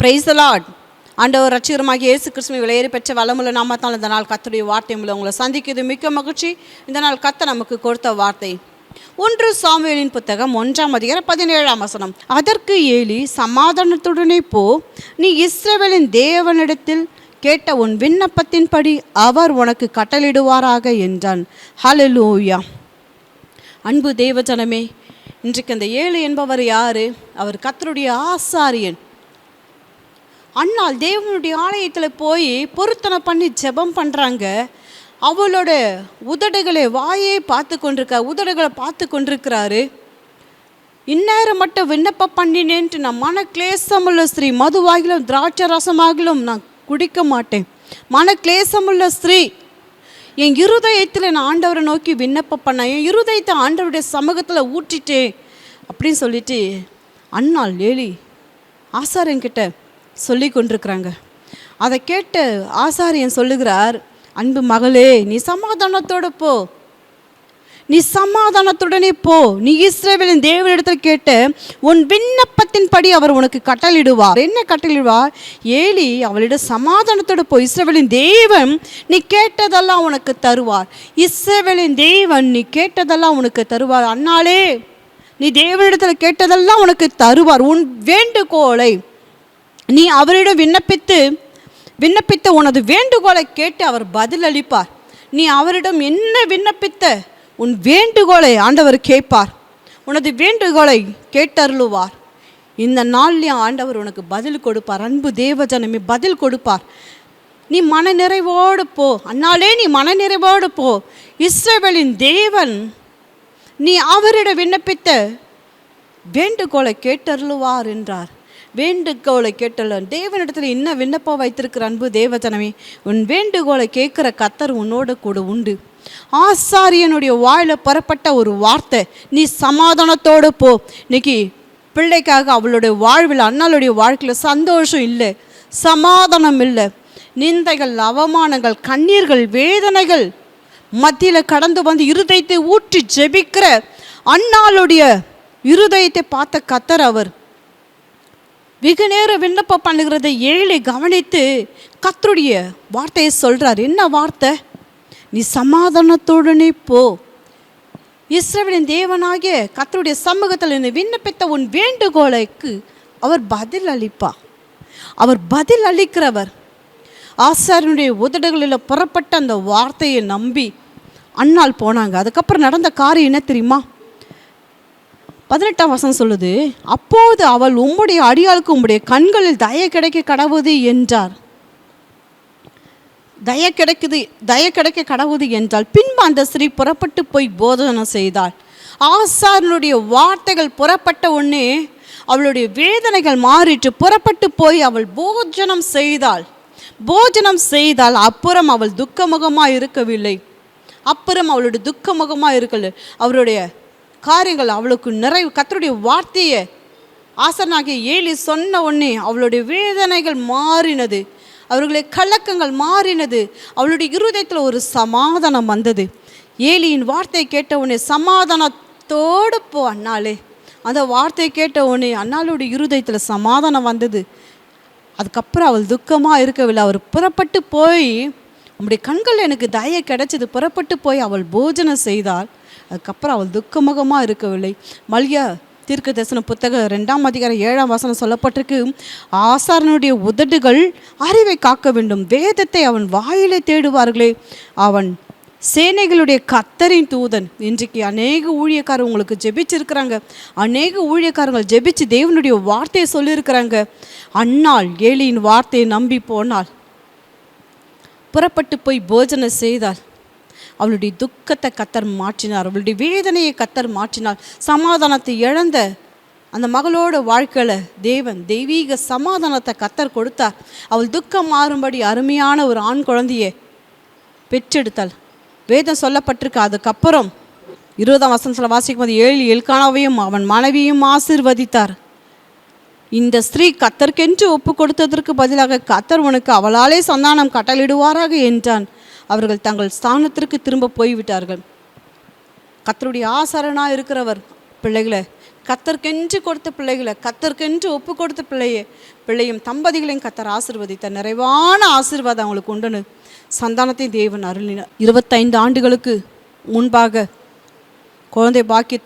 Price Lord ஆண்டவர் ரட்சிகரமாக இயேசு கிறிஸ்துவை விலையேறி பெற்ற வளமுள்ள நாமத்தால் இந்த நாள் கத்தருடைய வார்த்தை மூலம் உங்களை சந்திக்கிறது. மிக்க மகிழ்ச்சி. இந்த நாள் கத்த நமக்கு கொடுத்த வார்த்தை. ஒன்று சாமியலின் புத்தகம் ஒன்றாம் அதிகாரம் பதினேழாம் வசனம். அதற்கு ஏலி சமாதானத்துடனே போ. நீ இஸ்ரேவேலின் தேவனிடத்தில் கேட்ட உன் விண்ணப்பத்தின்படி அவர் உனக்கு கட்டளிடுவாராக என்றான். ஹலலூயா அன்பு தேவஜனமே இன்றைக்கு அந்த ஏழு என்பவர் யாரு? அவர் கத்தருடைய ஆசாரியன். அண்ணால் தேவனுடைய ஆலயத்தில் போய் பொருத்தனை பண்ணி ஜெபம் பண்ணுறாங்க அவளோட உதடுகளை வாயே பார்த்து கொண்டிருக்கா உதடுகளை பார்த்து கொண்டிருக்கிறாரு. இந்நேரம் மட்டும் விண்ணப்பம் பண்ணினேன்ட்டு நான் மன கிளேசமுள்ள ஸ்திரீ மதுவாகிலும் திராட்சை ரசமாகிலும் நான் குடிக்க மாட்டேன். மன கிளேசமுள்ள ஸ்திரீ என் இருதயத்தில் நான் ஆண்டவரை நோக்கி விண்ணப்பம் பண்ணேன் என் இருதயத்தை ஆண்டவருடைய சமூகத்தில் ஊற்றிட்டேன் அப்படின்னு சொல்லிட்டு அண்ணாள் ஏலி ஆசாரங்கிட்ட சொல்லி கொண்டிருக்கிறாங்க. அதை கேட்டு ஆசாரியன் சொல்லுகிறார் அன்பு மகளே நீ சமாதானத்தோட போ. நீ சமாதானத்துடனே போ. நீ இஸ்ரேவேலின் தேவனிடத்தில் கேட்டு உன் விண்ணப்பத்தின்படி அவர் உனக்கு கட்டளிடுவார் என்ன கட்டளிடுவார் ஏலி அவளிடம் சமாதானத்தோடு போ. இஸ்ரேவேலின் தெய்வம் நீ கேட்டதெல்லாம் உனக்கு தருவார். இஸ்ரேவேலின் தெய்வம் நீ கேட்டதெல்லாம் உனக்கு தருவார். அண்ணாலே நீ தேவனிடத்தில் கேட்டதெல்லாம் உனக்கு தருவார். உன் வேண்டுகோளை நீ அவரிடம் விண்ணப்பித்து விண்ணப்பித்த உனது வேண்டுகோளை கேட்டு அவர் பதிலளிப்பார். நீ அவரிடம் என்ன விண்ணப்பித்த? உன் வேண்டுகோளை ஆண்டவர் கேட்பார். உனது வேண்டுகோளை கேட்டருளுவார். இந்த நாள்லையும் ஆண்டவர் உனக்கு பதில் கொடுப்பார். அன்பு தேவஜனமே பதில் கொடுப்பார். நீ மனநிறைவோடு போ. அன்னாலே நீ மனநிறைவோடு போ. இஸ்ரேவலின் தேவன் நீ அவரிடம் விண்ணப்பித்த வேண்டுகோளை கேட்டருளுவார் என்றார். வேண்டுகோளை கேட்டல தேவனிடத்தில் என்ன விண்ணப்பம் வைத்திருக்கிற அன்பு தேவதனமே உன் வேண்டுகோளை கேட்குற கத்தர் உன்னோட கூட உண்டு. ஆசாரியனுடைய வாயில் புறப்பட்ட ஒரு வார்த்தை நீ சமாதானத்தோடு போ. இன்னைக்கு பிள்ளைக்காக அவளுடைய வாழ்வில் அண்ணாளுடைய வாழ்க்கையில் சந்தோஷம் இல்லை சமாதானம் இல்லை. நிந்தைகள் அவமானங்கள் கண்ணீர்கள் வேதனைகள் மத்தியில் கடந்து வந்து இருதயத்தை ஊற்றி ஜெபிக்கிற அண்ணாளுடைய இருதயத்தை பார்த்த கத்தர் அவர். வெகு நேரம் விண்ணப்பம் பண்ணுகிறத ஏழை கவனித்து கத்தருடைய வார்த்தையை சொல்கிறார் என்ன வார்த்தை? நீ சமாதானத்துடனே போ. இஸ்ரவேலின் தேவனாகிய கத்தருடைய சமூகத்தில் இருந்து விண்ணப்பித்த உன் வேண்டுகோளுக்கு அவர் பதில் அளிப்பா. அவர் பதில் அளிக்கிறவர். ஆசாரினுடைய உதடுகளில் புறப்பட்ட அந்த வார்த்தையை நம்பி அண்ணால் போனாங்க. அதுக்கப்புறம் நடந்த காரியம் என்ன தெரியுமா? பதினெட்டாம் வசனம் சொல்லுது அப்போது அவள் உம்முடைய அடியாளுக்கு உம்முடைய கண்களில் தய கிடைக்க கடவுது என்றார். தய கிடைக்குது தய கிடைக்க கடவுது என்றால் பின்பு அந்த ஸ்திரீ புறப்பட்டு போய் போதனை செய்தாள். ஆசாரனுடைய வார்த்தைகள் புறப்பட்ட உடனே அவளுடைய வேதனைகள் மாறிட்டு புறப்பட்டு போய் அவள் போஜனம் செய்தாள். போஜனம் செய்தால் அப்புறம் அவள் துக்கமுகமாக இருக்கவில்லை. அப்புறம் அவளுடைய துக்கமுகமாக இருக்கல அவருடைய காரியங்கள் அவளுக்கு நிறைவு கத்தருடைய வார்த்தையை ஆசனாகிய ஏலி சொன்ன உடனே அவளுடைய வேதனைகள் மாறினது. அவர்களுடைய கலக்கங்கள் மாறினது. அவளுடைய இருதயத்தில் ஒரு சமாதானம் வந்தது. ஏலியின் வார்த்தையை கேட்ட உடனே சமாதானத்தோடு போ அண்ணாலே அந்த வார்த்தையை கேட்ட உடனே அண்ணாளுடைய இருதயத்தில் சமாதானம் வந்தது. அதுக்கப்புறம் அவள் துக்கமாக இருக்கவில்லை. அவர் புறப்பட்டு போய் உம்முடைய கண்கள் எனக்கு தய கிடைச்சது. புறப்பட்டு போய் அவள் போஜனம் செய்தாள். அதுக்கப்புறம் அவள் துக்கமுகமாக இருக்கவில்லை. மல்யா தீர்க்க தரிசன புத்தகம் ரெண்டாம் அதிகாரம் ஏழாம் வசனம் சொல்லப்பட்டிருக்கு. ஆசாரனுடைய உதடுகள் அறிவை காக்க வேண்டும். வேதத்தை அவன் வாயிலே தேடுவார்களே. அவன் சேனைகளுடைய கத்தரின் தூதன். இன்றைக்கு அநேக ஊழியக்காரர் உங்களுக்கு ஜெபிச்சிருக்கிறாங்க. அநேக ஊழியக்காரங்கள் ஜெபிச்சு தேவனுடைய வார்த்தையை சொல்லியிருக்கிறாங்க. அன்னாள் ஏலியின் வார்த்தையை நம்பி போனால் புறப்பட்டு போய் போஜனம் செய்தாள். அவளுடைய துக்கத்தை கத்தர் மாற்றினார். அவளுடைய வேதனையை கத்தர் மாற்றினார். சமாதானத்தை இழந்த அந்த மகளோட வாழ்க்கையில் தேவன் தெய்வீக சமாதானத்தை கத்தர் கொடுத்தார். அவள் துக்கம் மாறும்படி அருமையான ஒரு ஆண் குழந்தையை பெற்றெடுத்தாள். வேதம் சொல்லப்பட்டிருக்கு. அதுக்கப்புறம் இருபதாம் வசனத்தில் வாசிக்கும் போது ஏழு எல்கானாவையும் அவன் மனைவியும் ஆசிர்வதித்தார். இந்த ஸ்திரீ கத்தர்க்கென்று ஒப்பு கொடுத்ததற்கு பதிலாக கத்தர் உனக்கு அவளாலே சந்தானம் கட்டளிடுவாராக என்றான். அவர்கள் தங்கள் ஸ்தானத்திற்கு திரும்ப போய்விட்டார்கள். கத்தருடைய ஆசாரனாக இருக்கிறவர் பிள்ளைகளை கத்தர்க்கென்று கொடுத்த பிள்ளைகளை கத்தர்க்கென்று ஒப்பு கொடுத்த பிள்ளையே பிள்ளையும் தம்பதிகளையும் கத்தர் ஆசிர்வதித்த நிறைவான ஆசீர்வாதம் அவங்களுக்கு உண்டுன்னு சந்தானத்தை தேவன் அருளினார் இருபத்தைந்து ஆண்டுகளுக்கு முன்பாக குழந்தை பாக்கி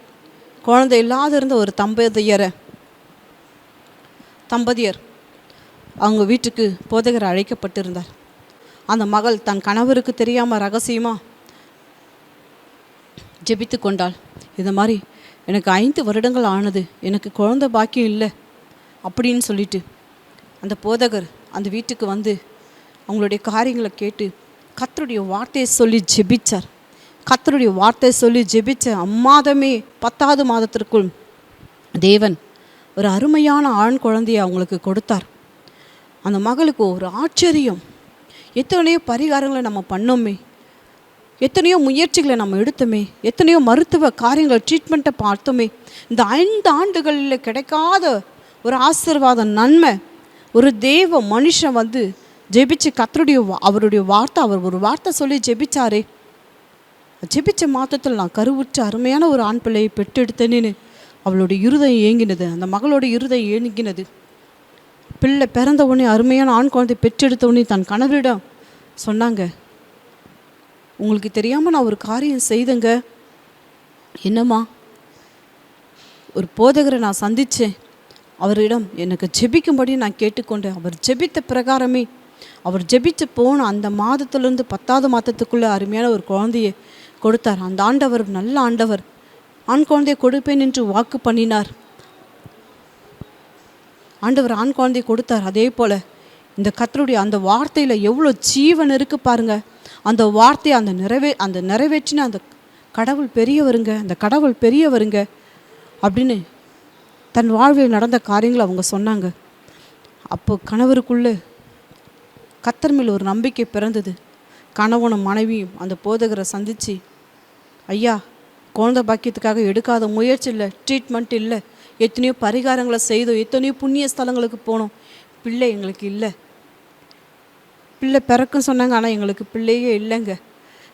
குழந்தை இல்லாத இருந்த ஒரு தம்பதியரை தம்பதியர் அவங்க வீட்டுக்கு போதகர் அழைக்கப்பட்டிருந்தார். அந்த மகள் தன் கணவருக்கு தெரியாமல் ரகசியமாக ஜெபித்து கொண்டாள். இந்த மாதிரி எனக்கு ஐந்து வருடங்கள் ஆனது. எனக்கு குழந்த பாக்கியம் இல்லை. அப்படின்னு சொல்லிட்டு அந்த போதகர் அந்த வீட்டுக்கு வந்து அவங்களுடைய காரியங்களை கேட்டு கத்தருடைய வார்த்தையை சொல்லி ஜெபிச்சார். கத்தருடைய வார்த்தையை சொல்லி ஜெபிச்ச அம்மாதமே பத்தாவது மாதத்திற்குள் தேவன் ஒரு அருமையான ஆண் குழந்தையை அவங்களுக்கு கொடுத்தார். அந்த மகளுக்கு ஒரு ஆச்சரியம். எத்தனையோ பரிகாரங்களை நம்ம பண்ணோமே. எத்தனையோ முயற்சிகளை நம்ம எடுத்தோமே. எத்தனையோ மருத்துவ காரியங்கள் ட்ரீட்மெண்ட்டை பார்த்தோமே. இந்த ஐந்து ஆண்டுகளில் கிடைக்காத ஒரு ஆசீர்வாத நன்மை. ஒரு தேவ மனுஷன் வந்து ஜெபிச்சு கத்தருடைய வா- அவருடைய வார்த்தை அவர் ஒரு வார்த்தை சொல்லி ஜெபிச்சாரே. ஜெபிச்ச மாத்தத்தில் நான் கருவுற்ற அருமையான ஒரு ஆண் பிள்ளையை பெற்றெடுத்தேன்னு அவளுடைய இருதயம் ஏங்கினது. அந்த மகளோட இருதயம் ஏங்கினது. பிள்ளை பிறந்த உடனே அருமையான ஆண் குழந்தை பெற்றெடுத்த உடனே தன் கணவரிடம் சொன்னாங்க உங்களுக்கு தெரியாமல் நான் ஒரு காரியம் செய்தேங்க. என்னம்மா? ஒரு போதகரை நான் சந்தித்தேன் அவரிடம் எனக்கு ஜெபிக்கும்படி நான் கேட்டுக்கொண்டேன். அவர் ஜெபித்த பிரகாரமே அவர் ஜெபித்து போன அந்த மாதத்துலேருந்து பத்தாவது மாதத்துக்குள்ளே அருமையான ஒரு குழந்தையை கொடுத்தார். அந்த ஆண்டவர் நல்ல ஆண்டவர். ஆண் குழந்தையை கொடுப்பேன் என்று வாக்கு பண்ணினார். ஆண்டவர் ஆண் குழந்தையை கொடுத்தார். அதே போல் இந்த கத்தருடைய அந்த வார்த்தையில் எவ்வளோ ஜீவன் இருக்குது பாருங்க. அந்த வார்த்தையை அந்த நிறைவே அந்த நிறைவேற்றின அந்த கடவுள் பெரியவருங்க அந்த கடவுள் பெரியவருங்க அப்படின்னு தன் வாழ்வில் நடந்த காரியங்களை அவங்க சொன்னாங்க. அப்போ கணவருக்குள்ளே கத்தர் மேல் ஒரு நம்பிக்கை பிறந்தது. கணவனும் மனைவியும் அந்த போதகரை சந்தித்து ஐயா குழந்தை பாக்கியத்துக்காக எடுக்காத முயற்சி இல்லை ட்ரீட்மெண்ட் இல்லை. எத்தனையோ பரிகாரங்களை செய்தோம் எத்தனையோ புண்ணிய ஸ்தலங்களுக்கு போனோம். பிள்ளை எங்களுக்கு இல்லை. பிள்ளை பிறக்கும் சொன்னாங்க ஆனால் எங்களுக்கு பிள்ளையே இல்லைங்க.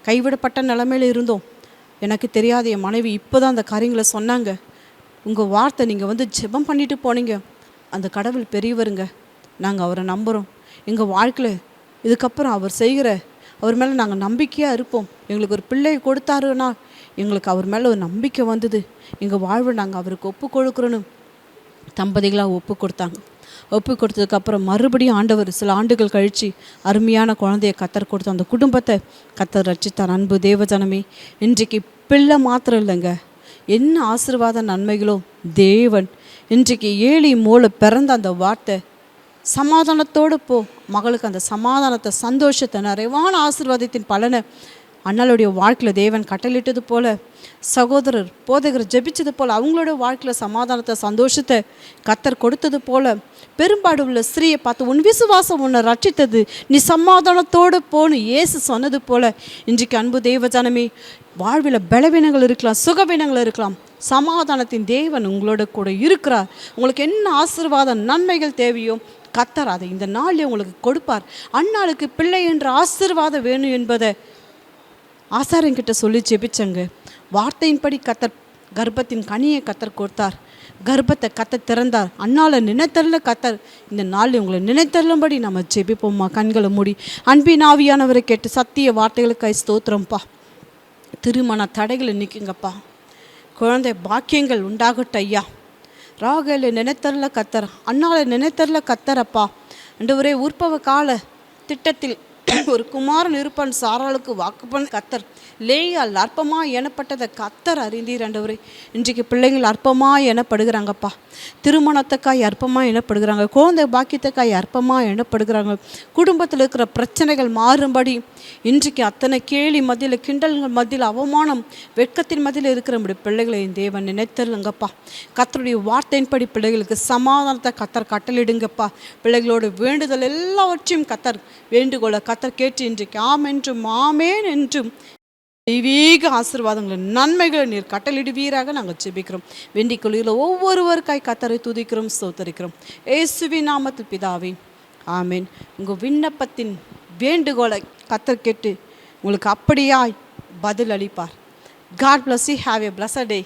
கைவிடப்பட்ட நிலமையில இருந்தோம். எனக்கு தெரியாத என் மனைவி இப்போ தான் அந்த காரியங்களை சொன்னாங்க. உங்கள் வார்த்தை நீங்கள் வந்து ஜெபம் பண்ணிட்டு போனீங்க. அந்த கடவுள் பெரியவருங்க. நாங்கள் அவரை நம்புகிறோம் எங்கள் வாழ்க்கையில் இதுக்கப்புறம் அவர் செய்கிற அவர் மேலே நாங்கள் நம்பிக்கையாக இருப்போம். எங்களுக்கு ஒரு பிள்ளையை கொடுத்தாருன்னா எங்களுக்கு அவர் மேலே ஒரு நம்பிக்கை வந்தது. எங்கள் வாழ்வை நாங்கள் அவருக்கு ஒப்பு கொடுக்குறோன்னு தம்பதிகளாக ஒப்பு கொடுத்தாங்க. ஒப்பு கொடுத்ததுக்கப்புறம் மறுபடியும் ஆண்டவர் சில ஆண்டுகள் கழித்து அருமையான குழந்தைய கத்தர் கொடுத்த அந்த குடும்பத்தை கத்தர் ரட்சித்தார். அன்பு தேவஜனமே இன்றைக்கு பிள்ளை மாத்திரம் இல்லைங்க. என்ன ஆசீர்வாத நன்மைகளோ தேவன். இன்றைக்கு ஏழி மூளை பிறந்த அந்த வார்த்தை சமாதானத்தோடு போ. மகளுக்கு அந்த சமாதானத்தை சந்தோஷத்தை நிறைவான ஆசீர்வாதத்தின் பலனை அண்ணாளுடைய வாழ்க்கையில் தேவன் கட்டளிட்டது போல சகோதரர் போதகர் ஜெபிச்சது போல் அவங்களோட வாழ்க்கையில் சமாதானத்தை சந்தோஷத்தை கத்தர் கொடுத்தது போல பெரும்பாடு உள்ள ஸ்திரீயை பார்த்து உன் விசுவாசம் உன்னை ரட்சித்தது. நீ சமாதானத்தோடு போன்னு இயேசு சொன்னது போல இன்றைக்கு அன்பு தேவஜனமே வாழ்வில் பலவீனங்கள் இருக்கலாம் சுகவீனங்கள் இருக்கலாம். சமாதானத்தின் தேவன் உங்களோட கூட இருக்கிறார். உங்களுக்கு என்ன ஆசீர்வாத நன்மைகள் தேவையோ கத்தர் அதை இந்த நாளில் உங்களுக்கு கொடுப்பார். அன்னாளுக்கு பிள்ளை என்ற ஆசீர்வாதம் வேணும் என்பதை ஆசாரியங்கிட்ட சொல்லி ஜெபிச்சங்க. வார்த்தையின்படி கத்தர் கர்ப்பத்தின் கனியை கத்தர் கொடுத்தார். கர்ப்பத்தை கத்த திறந்தார். அண்ணால நினைத்தரல கத்தர். இந்த நாள் உங்களை நினைத்தரலும்படி நம்ம ஜெபிப்போம்மா. கண்களை மூடி. அன்பின் ஆவியானவரை கேட்டு சத்திய வார்த்தைகளுக்காய் ஸ்தோத்திரம்ப்பா திருமண தடைகளை நிற்குங்கப்பா குழந்தை பாக்கியங்கள் உண்டாகட்டும் ஐயா. ராகல நினைத்தரல கத்தர். அண்ணால நினைத்தரல கத்தரப்பா. ஒரே உற்பவ கால திட்டத்தில் ஒரு குமாரன் இருப்பான் சாராளுக்கு வாக்குப்பன் கத்தர். லேயால் அற்பமா எனப்பட்டதை கத்தர் அறிந்தீர் ஆண்டவரே. இன்றைக்கு பிள்ளைங்கள் அற்பமா எனப்படுகிறாங்கப்பா. திருமணத்துக்காய் அற்பமா எனப்படுகிறாங்க. குழந்தை பாக்கியத்துக்காய் அற்பமா எனப்படுகிறாங்க. குடும்பத்தில் இருக்கிற பிரச்சனைகள் மாறும்படி இன்றைக்கு அத்தனை கேலி மத்தியில் கிண்டல்கள் மத்தியில் அவமானம் வெட்கத்தின் மத்தியில் இருக்கிற நம்முடைய பிள்ளைகளை தேவன் நினைத்தருங்கப்பா கத்தருடைய வார்த்தையின்படி பிள்ளைகளுக்கு சமாதானத்தை கத்தர் கட்டளிடுங்கப்பா பிள்ளைகளோட வேண்டுதல் எல்லாவற்றையும் கத்தர் வேண்டுகோளை கத்தர் கேட்டு இன்றைக்கு ஆம் என்றும் ஆமேன் என்றும். தெய்வீக ஆசீர்வாதங்களை நன்மைகளை நீர் கட்டளிடுவீராக நாங்கள் ஜெபிக்கிறோம். வெண்டிக் குழியில் ஒவ்வொருவருக்காய் கத்தரை துதிக்கிறோம் சோத்தரிக்கிறோம் ஏசுவி நாமத்தில் பிதாவே ஆமேன். உங்கள் விண்ணப்பத்தின் வேண்டுகோளை கத்தர் கேட்டு உங்களுக்கு அப்படியாய் பதில் அளிப்பார் God bless you have a blessed day